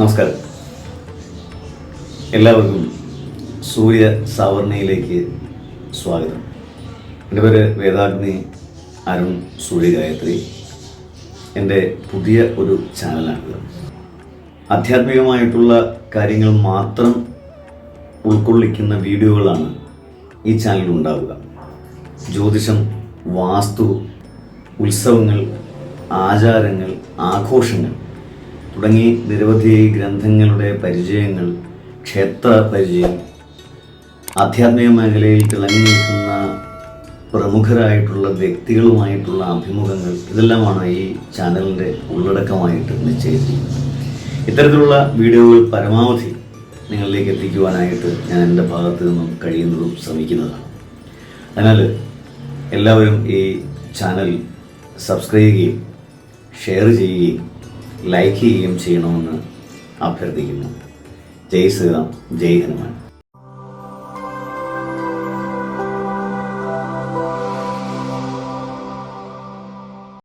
നമസ്കാരം. എല്ലാവർക്കും സൂര്യ സാവർണയിലേക്ക് സ്വാഗതം. എന്റെ പേര് വേദാഗ്നി അരുൺ സൂര്യഗായത്രി. എന്റെ പുതിയ ഒരു ചാനലാണിത്. ആധ്യാത്മികമായിട്ടുള്ള കാര്യങ്ങൾ മാത്രം ഉൾക്കൊള്ളിക്കുന്ന വീഡിയോകളാണ് ഈ ചാനലിൽ ഉണ്ടാവുക. ജ്യോതിഷം വാസ്തു ഉത്സവങ്ങൾ ആചാരങ്ങൾ ആഘോഷങ്ങൾ തുടങ്ങി നിരവധി ഗ്രന്ഥങ്ങളുടെ പരിചയങ്ങൾ ക്ഷേത്ര പരിചയം ആധ്യാത്മിക മേഖലയിൽ തിളങ്ങി നിൽക്കുന്ന പ്രമുഖരായിട്ടുള്ള വ്യക്തികളുമായിട്ടുള്ള അഭിമുഖങ്ങൾ ഇതെല്ലാമാണ് ഈ ചാനലിന്റെ ഉള്ളടക്കമായിട്ട് നിശ്ചയിച്ചിരിക്കുന്നത്. ഇത്തരത്തിലുള്ള വീഡിയോകൾ പരമാവധി നിങ്ങളിലേക്ക് എത്തിക്കുവാനായിട്ട് ഞാൻ എന്റെ ഭാഗത്തു നിന്നും കഴിയുന്നതും ശ്രമിക്കുന്നതാണ്. അതിനാൽ എല്ലാവരും ഈ ചാനൽ സബ്സ്ക്രൈബ് ചെയ്യുകയും ഷെയർ ചെയ്യുകയും ലൈക്ക് ചെയ്യുകയും ചെയ്യണമെന്ന് അഭ്യർത്ഥിക്കുന്നു. ജയ് ശ്രീറാം ജയ് ഹനുമാൻ.